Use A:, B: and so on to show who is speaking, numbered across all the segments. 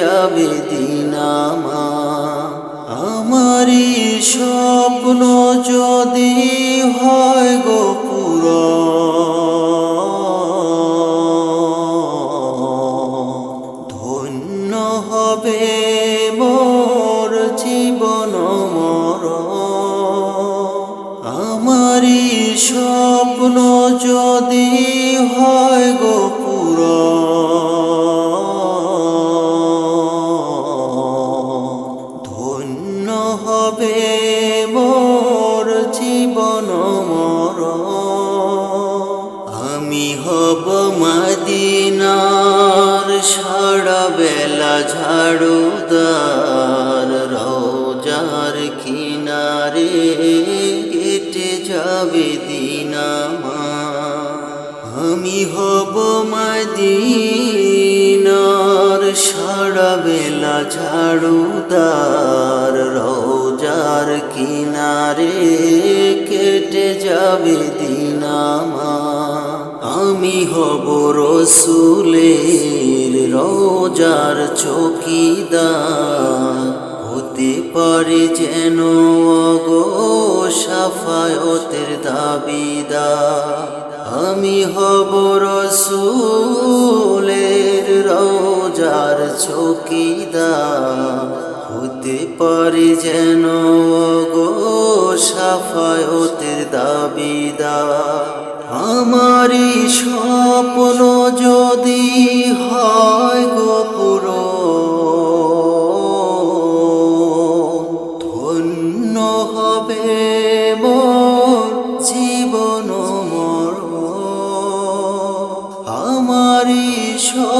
A: যাবে দিনামা আমারই স্বপ্ন যদি হয় গো ধন্য হবে মোর জীবন মর আমারই স্বপ্ন যদি হয় গো ধন্য হবে মোর জীবন মর আমি হব মদিনার সারা বেলা ঝাড়ুদার রোজার কিনারে কেটে যাবে আমি হব মদিনার সারা বেলা ঝাড়ুদার রোজার কিনারে কেটে যাবে দিনামা আমি হব রসুলের রোজার চকিদার। হতে পারে যেন অগো সাফায়তের দাবিদার। আমি হব রসুলের রোজার চকিদার। পারি যেন গো সাফায়তের দাবিদার। আমারই স্বপ্ন যদি হয় গোপুর ধন্য হবে মোর জীবন মর। আমারই স্বপ্ন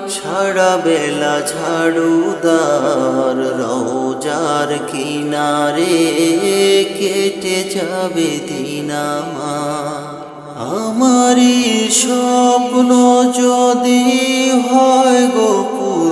A: সারা বেলা ঝাড়ুদার রোজার কিনারে কেটে যাবে দিনামা আমারই স্বপ্ন যদি হয় গোপুর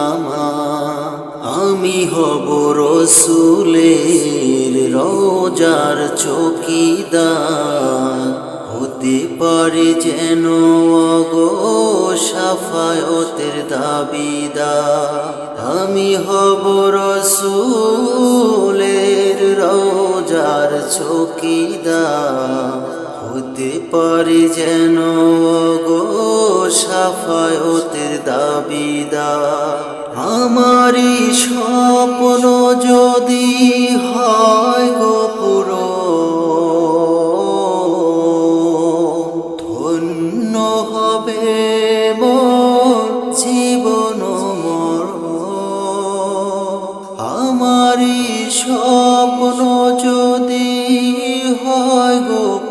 A: আমি হব রসুলের রোজার চকিদার। হতে পারে যেন অগো সাফায়তের দাবিদার। আমি হব রসুলের রোজার চকিদার। হতে পারে যেন অগো সাফায়তের দাবিদার। আমারই স্বপ্ন যদি হয় গোপুর ধন্য হবে মোর জীবন মর। আমারই স্বপ্ন যদি হয় গোপুর